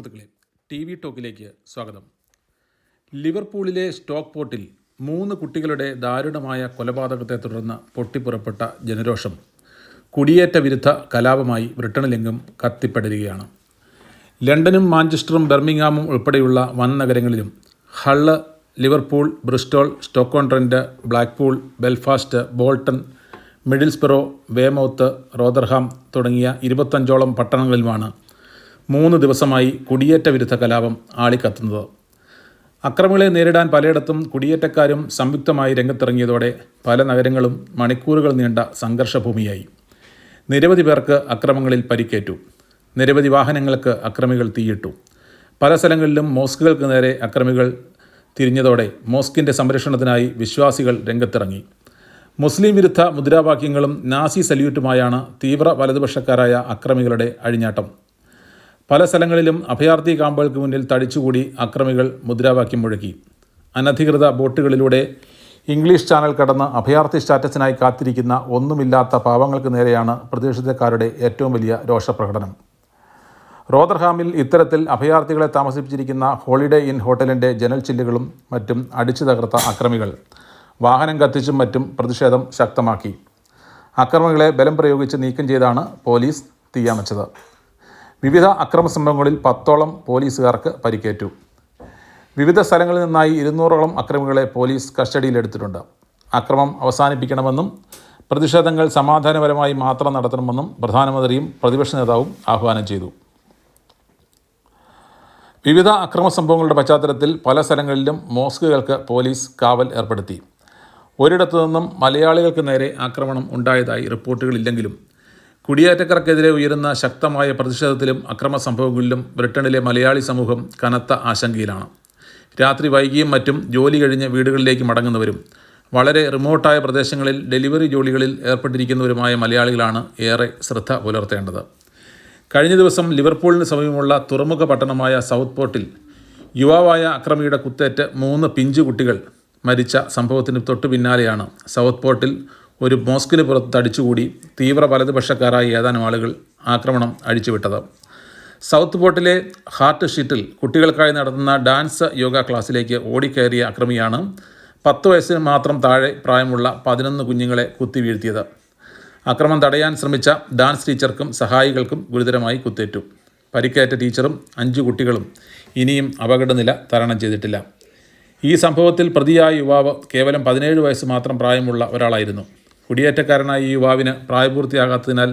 സുഹൃത്തുക്കളെ T V ടോക്കിലേക്ക് സ്വാഗതം. ലിവർപൂളിലെ stock പോർട്ടിൽ മൂന്ന് കുട്ടികളുടെ ദാരുണമായ കൊലപാതകത്തെ തുടർന്ന് പൊട്ടിപ്പുറപ്പെട്ട ജനരോഷം. കുടിയേറ്റ വിരുദ്ധ കലാപമായി ബ്രിട്ടനിലെങ്കും കത്തിപ്പടരുകയാണ്. ലണ്ടനും മാഞ്ചസ്റ്ററും ബെർമിംഗാമും ഉൾപ്പെടെയുള്ള വൻ നഗരങ്ങളിലും Hull Liverpool Bristol സ്റ്റോക്കോൺ Blackpool Belfast Bolton Middlesbrough Weymouth Rotherham തുടങ്ങിയ ഇരുപത്തഞ്ചോളം പട്ടണങ്ങളിലുമാണ് മൂന്ന് ദിവസമായി കുടിയേറ്റ വിരുദ്ധ കലാപം ആളിക്കത്തുന്നത്. അക്രമികളെ നേരിടാൻ പലയിടത്തും കുടിയേറ്റക്കാരും സംയുക്തമായി രംഗത്തിറങ്ങിയതോടെ പല നഗരങ്ങളും മണിക്കൂറുകൾ നീണ്ട സംഘർഷഭൂമിയായി. നിരവധി പേർക്ക് അക്രമങ്ങളിൽ പരിക്കേറ്റു. നിരവധി വാഹനങ്ങൾക്ക് അക്രമികൾ തീയിട്ടു. പല സ്ഥലങ്ങളിലും മോസ്കുകൾക്ക് നേരെ അക്രമികൾ തിരിഞ്ഞതോടെ മോസ്കിന്റെ സംരക്ഷണത്തിനായി വിശ്വാസികൾ രംഗത്തിറങ്ങി. മുസ്ലിം വിരുദ്ധ മുദ്രാവാക്യങ്ങളും നാസി സല്യൂട്ടുമായാണ് തീവ്ര വലതുപക്ഷക്കാരായ അക്രമികളുടെ അഴിഞ്ഞാട്ടം. പല സ്ഥലങ്ങളിലും അഭയാർത്ഥി ക്യാമ്പുകൾക്ക് മുന്നിൽ തടിച്ചുകൂടി അക്രമികൾ മുദ്രാവാക്യം മുഴക്കി. അനധികൃത ബോട്ടുകളിലൂടെ ഇംഗ്ലീഷ് ചാനൽ കടന്ന് അഭയാർത്ഥി സ്റ്റാറ്റസിനായി കാത്തിരിക്കുന്ന ഒന്നുമില്ലാത്ത പാവങ്ങൾക്ക് നേരെയാണ് പ്രതിഷേധക്കാരുടെ ഏറ്റവും വലിയ രോഷപ്രകടനം. റോദർഹാമിൽ ഇത്തരത്തിൽ അഭയാർത്ഥികളെ താമസിപ്പിച്ചിരിക്കുന്ന ഹോളിഡേ ഇൻ ഹോട്ടലിന്റെ ജനൽ ചില്ലുകളും മറ്റും അടിച്ചു തകർത്ത അക്രമികൾ. വാഹനം കത്തിച്ചും മറ്റും പ്രതിഷേധം ശക്തമാക്കി. അക്രമികളെ ബലം പ്രയോഗിച്ച് നീക്കം ചെയ്താണ് പോലീസ് തീയമച്ചത്. വിവിധ അക്രമ സംഭവങ്ങളിൽ പത്തോളം പോലീസുകാർക്ക് പരിക്കേറ്റു. വിവിധ സ്ഥലങ്ങളിൽ നിന്നായി ഇരുന്നൂറോളം അക്രമികളെ പോലീസ് കസ്റ്റഡിയിലെടുത്തിട്ടുണ്ട്. അക്രമം അവസാനിപ്പിക്കണമെന്നും പ്രതിഷേധങ്ങൾ സമാധാനപരമായി മാത്രം നടത്തണമെന്നും പ്രധാനമന്ത്രിയും പ്രതിപക്ഷ നേതാവും ആഹ്വാനം ചെയ്തു. വിവിധ അക്രമ സംഭവങ്ങളുടെ പശ്ചാത്തലത്തിൽ പല സ്ഥലങ്ങളിലും മോസ്കുകൾക്ക് പോലീസ് കാവൽ ഏർപ്പെടുത്തി. ഒരിടത്തു നിന്നും മലയാളികൾക്ക് നേരെ ആക്രമണം ഉണ്ടായതായി റിപ്പോർട്ടുകളില്ലെങ്കിലും കുടിയേറ്റക്കാർക്കെതിരെ ഉയരുന്ന ശക്തമായ പ്രതിഷേധത്തിലും അക്രമ സംഭവങ്ങളിലും ബ്രിട്ടനിലെ മലയാളി സമൂഹം കനത്ത ആശങ്കയിലാണ്. രാത്രി വൈകിയും മറ്റും ജോലി കഴിഞ്ഞ് വീടുകളിലേക്ക് മടങ്ങുന്നവരും വളരെ റിമോട്ടായ പ്രദേശങ്ങളിൽ ഡെലിവറി ജോലികളിൽ ഏർപ്പെട്ടിരിക്കുന്നവരുമായ മലയാളികളാണ് ഏറെ ശ്രദ്ധ പുലർത്തേണ്ടത്. കഴിഞ്ഞ ദിവസം ലിവർപൂളിന് സമീപമുള്ള തുറമുഖ പട്ടണമായ സൗത്ത് പോർട്ടിൽ യുവാവായ അക്രമിയുടെ കുത്തേറ്റ് മൂന്ന് പിഞ്ചു കുട്ടികൾ മരിച്ച സംഭവത്തിന് തൊട്ടു പിന്നാലെയാണ് സൗത്ത് പോർട്ടിൽ ഒരു മോസ്കിന് പുറത്ത് തടിച്ചുകൂടി തീവ്ര വലതുപക്ഷക്കാരായ ഏതാനും ആളുകൾ ആക്രമണം അഴിച്ചുവിട്ടത്. സൗത്ത് പോർട്ടിലെ ഹാർട്ട് ഷീറ്റിൽ കുട്ടികൾക്കായി നടത്തുന്ന ഡാൻസ് യോഗ ക്ലാസ്സിലേക്ക് ഓടിക്കയറിയ അക്രമിയാണ് പത്ത് വയസ്സിന് മാത്രം താഴെ പ്രായമുള്ള പതിനൊന്ന് കുഞ്ഞുങ്ങളെ കുത്തി വീഴ്ത്തിയത് അക്രമം തടയാൻ ശ്രമിച്ച ഡാൻസ് ടീച്ചർക്കും സഹായികൾക്കും ഗുരുതരമായി കുത്തേറ്റു. പരിക്കേറ്റ ടീച്ചറും അഞ്ച് കുട്ടികളും ഇനിയും അപകടനില തരണം ചെയ്തിട്ടില്ല. ഈ സംഭവത്തിൽ പ്രതിയായ യുവാവ് കേവലം പതിനേഴ് വയസ്സ് മാത്രം പ്രായമുള്ള ഒരാളായിരുന്നു. കുടിയേറ്റക്കാരനായ ഈ യുവാവിന് പ്രായപൂർത്തിയാകാത്തതിനാൽ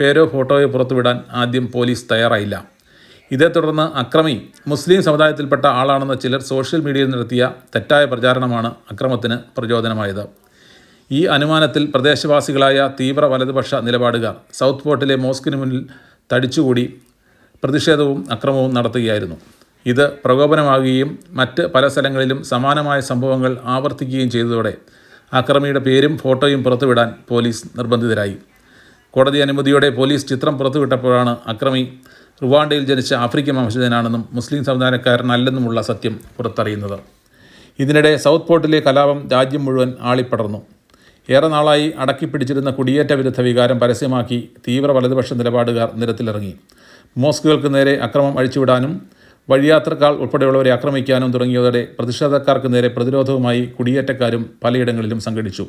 പേരോ ഫോട്ടോയോ പുറത്തുവിടാൻ ആദ്യം പോലീസ് തയ്യാറായില്ല. ഇതേ തുടർന്ന് അക്രമി മുസ്ലിം സമുദായത്തിൽപ്പെട്ട ആളാണെന്ന ചിലർ സോഷ്യൽ മീഡിയയിൽ നടത്തിയ തെറ്റായ പ്രചാരണമാണ് അക്രമത്തിന് പ്രചോദനമായത്. ഈ അനുമാനത്തിൽ പ്രദേശവാസികളായ തീവ്ര വലതുപക്ഷ നിലപാടുകാർ സൗത്ത് പോർട്ടിലെ മോസ്കിന് മുന്നിൽ തടിച്ചുകൂടി പ്രതിഷേധവും അക്രമവും നടത്തുകയായിരുന്നു. ഇത് പ്രകോപനമാകുകയും മറ്റ് പല സ്ഥലങ്ങളിലും സമാനമായ സംഭവങ്ങൾ ആവർത്തിക്കുകയും ചെയ്തതോടെ അക്രമിയുടെ പേരും ഫോട്ടോയും പുറത്തുവിടാൻ പോലീസ് നിർബന്ധിതരായി. കോടതി അനുമതിയോടെ പോലീസ് ചിത്രം പുറത്തുവിട്ടപ്പോഴാണ് അക്രമി റുവാണ്ടയിൽ ജനിച്ച ആഫ്രിക്കൻ വംശജനാണെന്നും മുസ്ലിം സമുദായക്കാരനല്ലെന്നുമുള്ള സത്യം പുറത്തറിയുന്നത്. ഇതിനിടെ സൗത്ത് പോർട്ടിലെ കലാപം രാജ്യം മുഴുവൻ ആളിപ്പടർന്നു. ഏറെ നാളായി അടക്കിപ്പിടിച്ചിരുന്ന കുടിയേറ്റ വിരുദ്ധ വികാരം പരസ്യമാക്കി തീവ്ര വലതുപക്ഷ നിലപാടുകാർ നിരത്തിലിറങ്ങി. മോസ്കുകൾക്ക് നേരെ അക്രമം അഴിച്ചുവിടാനും വഴിയാത്രക്കാർ ഉൾപ്പെടെയുള്ളവരെ ആക്രമിക്കാനും തുടങ്ങിയതോടെ പ്രതിഷേധക്കാർക്ക് നേരെ പ്രതിരോധവുമായി കുടിയേറ്റക്കാരും പലയിടങ്ങളിലും സംഘടിച്ചു.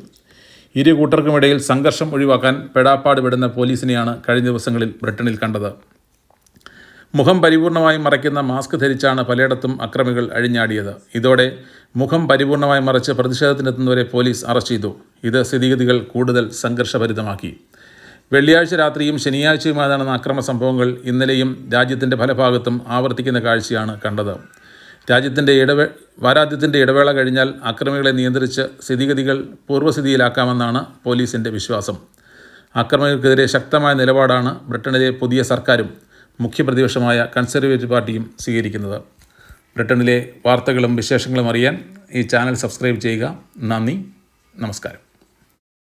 ഇരു കൂട്ടർക്കുമിടയിൽ സംഘർഷം ഒഴിവാക്കാൻ പെടാപ്പാട് വിടുന്ന പോലീസിനെയാണ് കഴിഞ്ഞ ദിവസങ്ങളിൽ ബ്രിട്ടനിൽ കണ്ടത്. മുഖം പരിപൂർണമായും മറയ്ക്കുന്ന മാസ്ക് ധരിച്ചാണ് പലയിടത്തും അക്രമികൾ അഴിഞ്ഞാടിയത്. ഇതോടെ മുഖം പരിപൂർണമായി മറച്ച് പ്രതിഷേധത്തിനെത്തുന്നവരെ പോലീസ് അറസ്റ്റ് ചെയ്തു. ഇത് സ്ഥിതിഗതികൾ കൂടുതൽ സംഘർഷഭരിതമാക്കി. വെള്ളിയാഴ്ച രാത്രിയും ശനിയാഴ്ചയുമായി നടന്ന അക്രമ സംഭവങ്ങൾ. ഇന്നലെയും രാജ്യത്തിന്റെ പല ഭാഗത്തും ആവർത്തിക്കുന്ന കാഴ്ചയാണ് കണ്ടത്. രാജ്യത്തിന്റെ ഇടവേ വാരാദ്യത്തിന്റെ ഇടവേള കഴിഞ്ഞാൽ അക്രമികളെ നിയന്ത്രിച്ച് സ്ഥിതിഗതികൾ പൂർവസ്ഥിതിയിലാക്കാമെന്നാണ് പോലീസിന്റെ വിശ്വാസം. അക്രമികൾക്കെതിരെ ശക്തമായ നിലപാടാണ് ബ്രിട്ടനിലെ പുതിയ സർക്കാരും മുഖ്യപ്രതിപക്ഷമായ കൺസർവേറ്റീവ് പാർട്ടിയും സ്വീകരിക്കുന്നത്. ബ്രിട്ടനിലെ വാർത്തകളും വിശേഷങ്ങളും അറിയാൻ ഈ ചാനൽ സബ്സ്ക്രൈബ് ചെയ്യുക. നന്ദി. നമസ്കാരം.